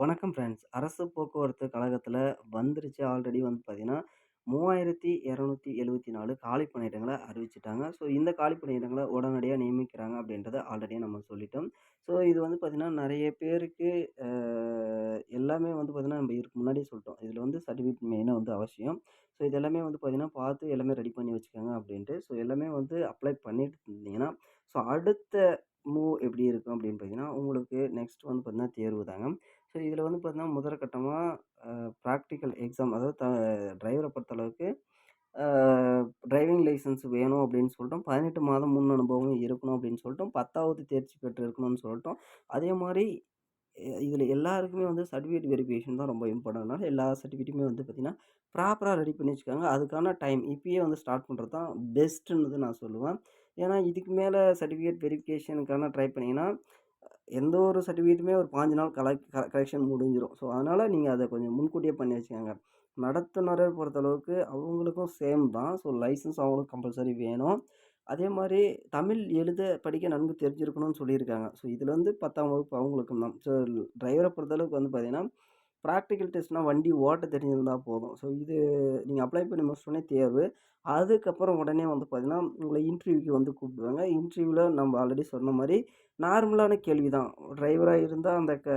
வணக்கம் ஃப்ரெண்ட்ஸ். அரசு போக்குவரத்து கழகத்தில் வந்துருச்சு ஆல்ரெடி வந்து பார்த்தீங்கன்னா, 3274 காலி பணியிடங்களை அறிவிச்சுட்டாங்க. ஸோ இந்த காலி பணியிடங்களை உடனடியாக நியமிக்கிறாங்க அப்படின்றத ஆல்ரெடியாக நம்ம சொல்லிட்டோம். ஸோ இது வந்து பார்த்திங்கன்னா நிறைய பேருக்கு எல்லாமே வந்து பார்த்திங்கன்னா நம்ம இதுக்கு முன்னாடியே சொல்லிட்டோம் இதில் வந்து சர்டிஃபிகேட் மெயினாக வந்து அவசியம். ஸோ இது எல்லாமே வந்து பார்த்திங்கன்னா பார்த்து எல்லாமே ரெடி பண்ணி வச்சுக்கோங்க அப்படின்ட்டு. ஸோ எல்லாமே வந்து அப்ளை பண்ணிட்டு இருந்தீங்கன்னா, ஸோ அடுத்த மூவ் எப்படி இருக்கும் அப்படின்னு பார்த்தீங்கன்னா, உங்களுக்கு நெக்ஸ்ட் வந்து பார்த்தீங்கன்னா, தேர்வு தாங்க. ஸோ இதில் வந்து பார்த்தீங்கன்னா, முதற்கட்டமாக ப்ராக்டிக்கல் எக்ஸாம் அதாவது த டிரைவரை பொறுத்தளவுக்கு டிரைவிங் லைசென்ஸ் வேணும் அப்படின்னு சொல்லிட்டோம். 18 மாதம் முன் அனுபவம் இருக்கணும் அப்படின்னு சொல்லிட்டோம். 10வது தேர்ச்சி பெற்று இருக்கணும்னு சொல்லிட்டோம். அதே மாதிரி இதில் எல்லாருக்குமே வந்து சர்டிஃபிகேட் வெரிஃபிகேஷன் தான் ரொம்ப இம்பார்ட்டன்ட்னால எல்லா சர்டிஃபிகேட்டுமே வந்து பார்த்திங்கன்னா ப்ராப்பராக ரெடி பண்ணி வச்சுக்காங்க அதுக்கான டைம் இப்போயே வந்து ஸ்டார்ட் பண்ணுறது தான் பெஸ்ட்டுன்னு நான் சொல்லுவேன். ஏன்னா, இதுக்கு மேலே சர்டிஃபிகேட் வெரிஃபிகேஷனுக்கான ட்ரை பண்ணிங்கன்னா எந்த ஒரு சர்டிஃபிகேட்டுமே ஒரு பாஞ்சு நாள் கலெக் க கலெக்ஷன் முடிஞ்சிடும் ஸோ, அதனால் நீங்கள் அதை கொஞ்சம் முன்கூட்டியே பண்ணி வச்சுக்கோங்க. நடத்துனரை பொறுத்தளவுக்கு அவங்களுக்கும் சேம் தான். ஸோ, லைசென்ஸ் அவங்களுக்கு கம்பல்சரி வேணும். அதே மாதிரி தமிழ் எழுத, படிக்க நன்கு தெரிஞ்சிருக்கணும்னு சொல்லியிருக்காங்க. ஸோ, இதில் வந்து 10ஆம் வகுப்பு அவங்களுக்கும் தான். ஸோ, டிரைவரை பொறுத்தளவுக்கு வந்து பார்த்திங்கன்னா ப்ராக்டிக்கல் டெஸ்ட்னால் வண்டி ஓட்ட தெரிஞ்சிருந்தா போதும். ஸோ, இது நீங்கள் அப்ளை பண்ணி முடிச்சோடனே தேர்வு. அதுக்கப்புறம் உடனே வந்து பார்த்தீங்கன்னா, உங்களை இன்டர்வியூக்கு வந்து கூப்பிடுவாங்க. இன்டர்வியூவில் நம்ம ஆல்ரெடி சொன்ன மாதிரி நார்மலான கேள்வி தான். டிரைவராக இருந்தால் அந்த க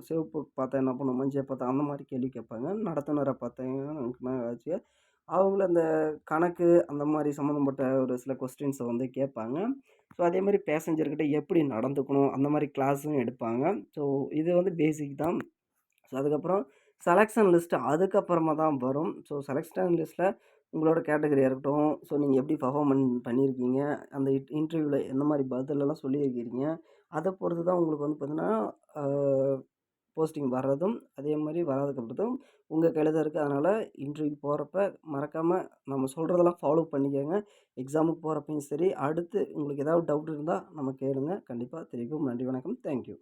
சிவப்பு பார்த்தா என்ன பண்ணும்? மஞ்சள் பார்த்தா அந்த மாதிரி கேள்வி கேட்பாங்க. நடத்துனரை பார்த்தீங்கன்னா ஆச்சு. அவங்கள அந்த கணக்கு அந்த மாதிரி சம்மந்தப்பட்ட ஒரு சில கொஸ்டின்ஸை வந்து கேட்பாங்க. ஸோ, அதே மாதிரி பேசஞ்சர்கிட்ட எப்படி நடந்துக்கணும்? அந்த மாதிரி கிளாஸும் எடுப்பாங்க. ஸோ, இது வந்து பேசிக் தான். ஸோ, அதுக்கப்புறம் செலெக்ஷன் லிஸ்ட்டு அதுக்கப்புறமா தான் வரும். ஸோ, செலெக்ஷன் லிஸ்ட்டில் உங்களோட கேட்டகரியாக இருக்கட்டும், ஸோ நீங்கள் எப்படி பர்ஃபார்ம் பண்ணியிருக்கீங்க? அந்த இன்டர்வியூவில் எந்த மாதிரி பதிலெல்லாம் சொல்லியிருக்கிறீங்க? அதை பொறுத்து தான் உங்களுக்கு வந்து பார்த்தீங்கன்னா, போஸ்டிங் வர்றதும், அதே மாதிரி வராதுக்கப்புறதும் உங்கள் கையில் தான் இருக்குது அதனால் இன்டர்வியூ போகிறப்ப மறக்காமல் நம்ம சொல்கிறதெல்லாம் ஃபாலோ பண்ணிக்கோங்க எக்ஸாமுக்கு போகிறப்பையும் சரி, அடுத்து உங்களுக்கு ஏதாவது டவுட் இருந்தால் நம்ம கேளுங்க. கண்டிப்பாக தெரிவிப்போம். நன்றி, வணக்கம். Thank you.